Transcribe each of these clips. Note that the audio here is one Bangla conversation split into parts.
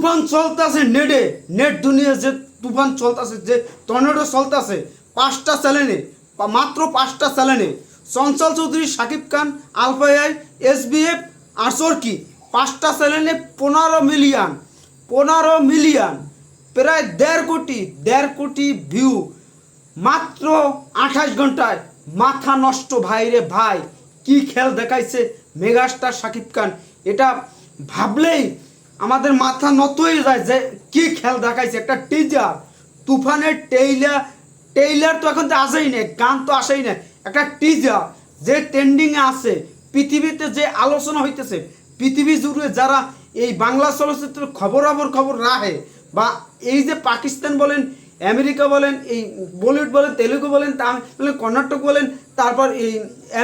তুফান চলতেছে নেটে। নেট দুনিয়া যে তুফান চলতেছে, যে টর্নেডো চলতেছে, পাঁচটা চ্যানেলে মাত্র পাঁচটা চ্যানেলে। চঞ্চল চৌধুরী, সাকিব খান আলফাই এস বি এফ আসর পাঁচটা চ্যানেলে পনেরো মিলিয়ন পনেরো মিলিয়ন, প্রায় দেড় কোটি দেড় কোটি ভিউ মাত্র আঠাশ ঘন্টায় মাথা নষ্ট ভাই রে ভাই, কি খেল দেখাইছে মেগাস্টার শাকিব খান। এটা ভাবলেই আমাদের মাথা নত হয়ে যায় যে কি খেল দেখাইছে? একটা টিজার তুফানের টেইলার টেইলার তো এখন তো আসেই নেই, গান তো আসেই নেই। একটা টিজার যে ট্রেন্ডিংয়ে আছে, পৃথিবীতে যে আলোচনা হইতেছে, পৃথিবী জুড়ে যারা এই বাংলা চলচ্চিত্রের খবরাবর খবর রাখে বা এই যে পাকিস্তান বলেন আমেরিকা বলেন, এই বলিউড বলেন, তেলুগু বলেন তামিল বলেন, কর্ণাটক বলেন, তারপর এই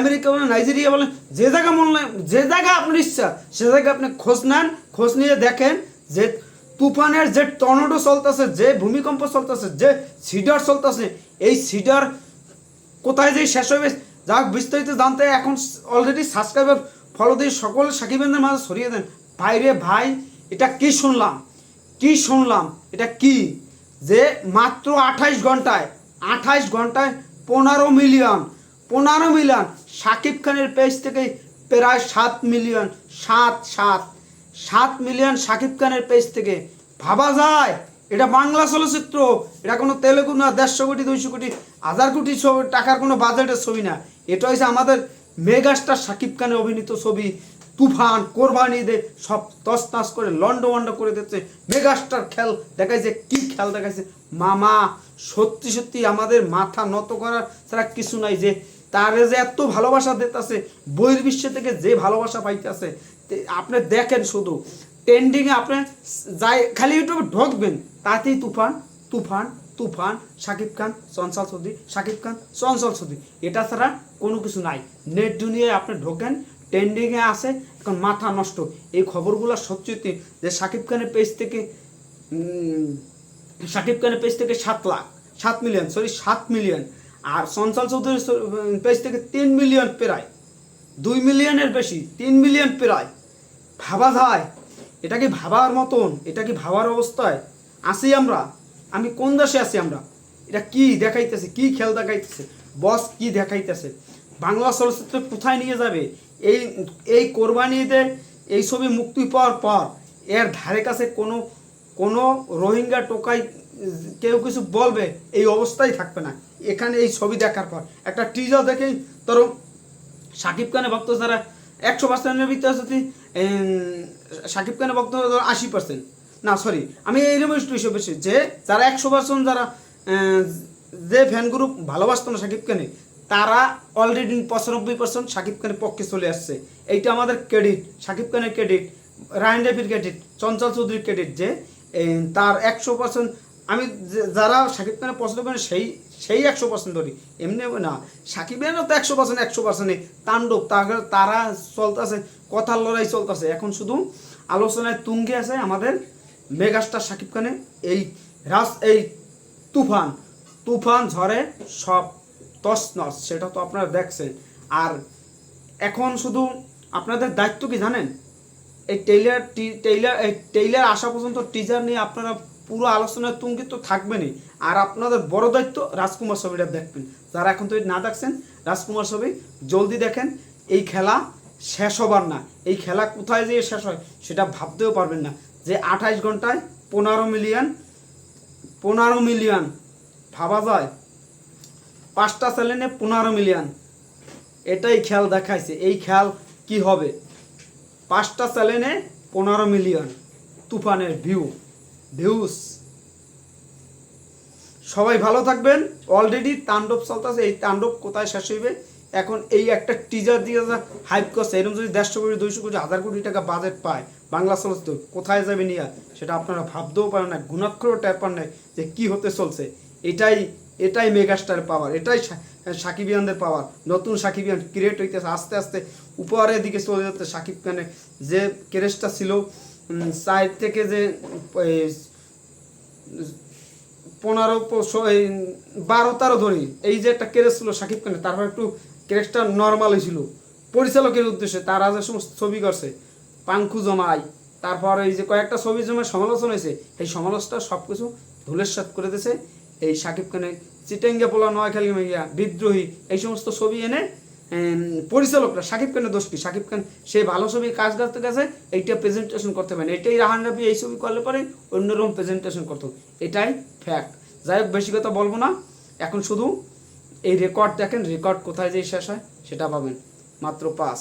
আমেরিকা বলেন, নাইজেরিয়া বলেন, যে জায়গা মনে যে জায়গা আপনার ইচ্ছা, সে জায়গায় আপনি খোঁজ নেন, খোঁজ নিয়ে দেখেন যে তুফানের যে টর্নেডো চলতেছে, যে ভূমিকম্প চলতেছে, যে সিডার চলতেছে, এই সিডার কোথায় যে শেষ হবে, যা বিস্তারিত জানতে এখন অলরেডি সাবস্ক্রাইবার ফলো দিয়ে সকল সাকিবেন্দ্রের মাঝে ছড়িয়ে দেন। ভাই রে ভাই, এটা কি শুনলাম? কি শুনলাম? এটা কি? যে মাত্র আঠাইশ ঘন্টায় আঠাইশ ঘন্টায় পনেরো মিলিয়ন পনেরো মিলিয়ন। সাকিব খানের পেজ থেকে প্রায় সাত মিলিয়ন, সাত সাত সাত মিলিয়ন সাকিব খানের পেজ থেকে। ভাবা যায়, এটা বাংলা চলচ্চিত্র, এটা কোনো তেলেগু না, দেড়শো কোটি, দুইশো কোটি, হাজার কোটি ছবি, টাকার কোনো বাজেটের ছবি না। এটা হচ্ছে আমাদের মেগাস্টার সাকিব খানের অভিনীত ছবি তুফান, কোরবানি দে সব তস তাস করে লন্ড মন্ড করে দিচ্ছে। মেগাস্টার খেল দেখাইছে, কি খেল দেখাইছে? মামা, সত্যি সত্যি আমাদের মাথা নত করার ছাড়া কিছু নাই যে, তারে যে এত ভালোবাসা দিতেছে, বহির্বিশ্ব থেকে যে ভালোবাসা পাইতেছে আপনি দেখেন শুধু। ট্রেন্ডিংয়ে আপনি যাই, খালি ইউটিউবে ঢোকবেন, তাতেই তুফান তুফান তুফান, শাকিব খান চঞ্চল চৌধুরী, শাকিব খান চঞ্চল চৌধুরী। এটা ছাড়া কোনো কিছু নাই। নেট দুনিয়ায় আপনি ঢোকেন ট্রেন্ডিংয়ে আসে এখন মাথা নষ্ট। এই খবরগুলো সত্যি যে শাকিব খানের পেজ থেকে শাকিব খানের পেজ থেকে সাত লাখ, সাত মিলিয়ন সরি সাত মিলিয়ন আর চঞ্চল চৌধুরীর পেজ থেকে তিন মিলিয়ন প্রায়। দুই মিলিয়নের বেশি, তিন মিলিয়ন প্রায়। ভাবা যায়, এটা কি ভাবার মতন? এটা কি ভাবার অবস্থায়? আছি আমরা? আমি কোন দেশে আছি আমরা? এটা কি দেখাইতেছে? কি খেল দেখাইতেছে? বস কি দেখাইতেছে? বাংলা চলচ্চিত্র কোথায় নিয়ে যাবে? এই এই কোরবানিতে এই ছবি মুক্তি পাওয়ার পর এর ধারে কাছে কোনো কোনো রোহিঙ্গা টোকাই কেউ কিছু বলবে, এই অবস্থায় থাকবে না। এখানে এই ছবি দেখার পর। একটা টিজার দেখেই ধরো, সাকিব খানের ভক্ত যারা একশো পার্সেন্টের ভিতরে যদি সাকিব খানের ভক্ত ধরো আশি পার্সেন্ট না সরি আমি এইরকম হিসেবে যে, যারা একশো পার্সেন্ট যারা যে ফ্যান গ্রুপ ভালোবাসতো না সাকিব খানে তারা অলরেডি পঁচানব্বই পার্সেন্ট সাকিব খানের পক্ষে চলে আসছে। এইটা আমাদের ক্রেডিট সাকিব খানের ক্রেডিট রায়ন দেবীর ক্রেডিট চঞ্চল চৌধুরীর ক্রেডিট যে তার একশো পার্সেন্ট আমি যারা সাকিব খানের পছন্দ করেন সেই সেই একশো পার্সেন্ট ধরি। এমনি না। সাকিবেরও তো একশো পার্সেন্ট একশো পার্সেন্টে তাণ্ডব। তার তারা চলতেছে, কথার লড়াই চলতেছে। এখন শুধু আলোচনায় তুঙ্গে আছে আমাদের মেগাস্টার সাকিব খানের এই রাস, এই তুফান। তুফান ঝড়ে সব তছনছ, সেটা তো আপনারা দেখছেন। আর এখন শুধু আপনাদের দায়িত্ব কি জানেন? এই টেইলার টেইলার, এই টেইলার আসা পর্যন্ত টিজার নিয়ে আপনারা পুরো আলোচনায় তুঙ্গি তো থাকবেনই। আর আপনাদের বড় দায়িত্ব রাজকুমার ছবিটা দেখবেন। যারা এখন তো না দেখছেন, রাজকুমার ছবি জলদি দেখেন। এই খেলা শেষ হবার না। এই খেলা কোথায় যেয়ে শেষ হয় সেটা ভাবতেও পারবেন না। যে আঠাইশ ঘন্টায় পনেরো মিলিয়ন পনেরো মিলিয়ন ভাবা যায়। পাঁচটা চ্যানেলে পনেরো মিলিয়ন এটাই খেয়াল দেখাইছে, এই খেয়াল কি হবে? পাঁচটা চ্যানেলে পনেরো মিলিয়ন তুফানের ভিউ ভিউস সবাই ভালো থাকবেন। অলরেডি তাণ্ডব চলতেছে, এই তাণ্ডব কোথায় শেষ হইবে? এখন এই একটা টিজার দিয়ে যা হাইপ করছে, এরকম যদি দেড়শো কোটি, দুইশো কোটি, হাজার কোটি টাকা বাজেট পায় বাংলা চলচ্চিত্র, কোথায় যাবে নিয়ে? সেটা আপনারা ভাবতেও পারেন না গুণাক্ষরও ট্যাপ পান নাই যে কি হতে চলছে। এটাই এটাই মেগাস্টার পাওয়ার এটাই সাকিবিয়ানদের পাওয়ার নতুন সাকিবিয়ান ক্রিয়েট হইতেছে, আস্তে আস্তে উপরের দিকে চলে যাচ্ছে সাকিব খানের যে ক্রেজটা ছিল সাইড থেকে যে পনেরো বারো তেরো ধরি এই যে একটা ক্রেজ ছিল সাকিব খানের, তারপর একটু ক্রেজটা নর্মাল হয়েছিল। পরিচালকের উদ্দেশ্যে তারা যে সমস্ত ছবি করছে পাঙ্কু জমাই, তারপর এই যে কয়েকটা ছবির জন্য সমালোচনা হয়েছে, এই সমালোচনা সব কিছু ধুলের সাত করে দিয়েছে। এই সাকিব খানের চিটেঙ্গে পোলা নোয়াখালী মেঘিয়া বিদ্রোহী, এই সমস্ত ছবি এনে পরিচালকরা, সাকিব খানের দোষ কি? সাকিব খান, সে ভালো ছবি কাজ করতে গেছে, এইটা প্রেজেন্টেশন করতে পারেন এটাই রাহান রাবি এই ছবি করলে পরে অন্যরকম প্রেজেন্টেশন করতো। এটাই ফ্যাক্ট যাই হোক, বেশি কথা বলব না। এখন শুধু এই রেকর্ড দেখেন রেকর্ড কোথায় যে শেষ হয়, সেটা পাবেন। মাত্র পাস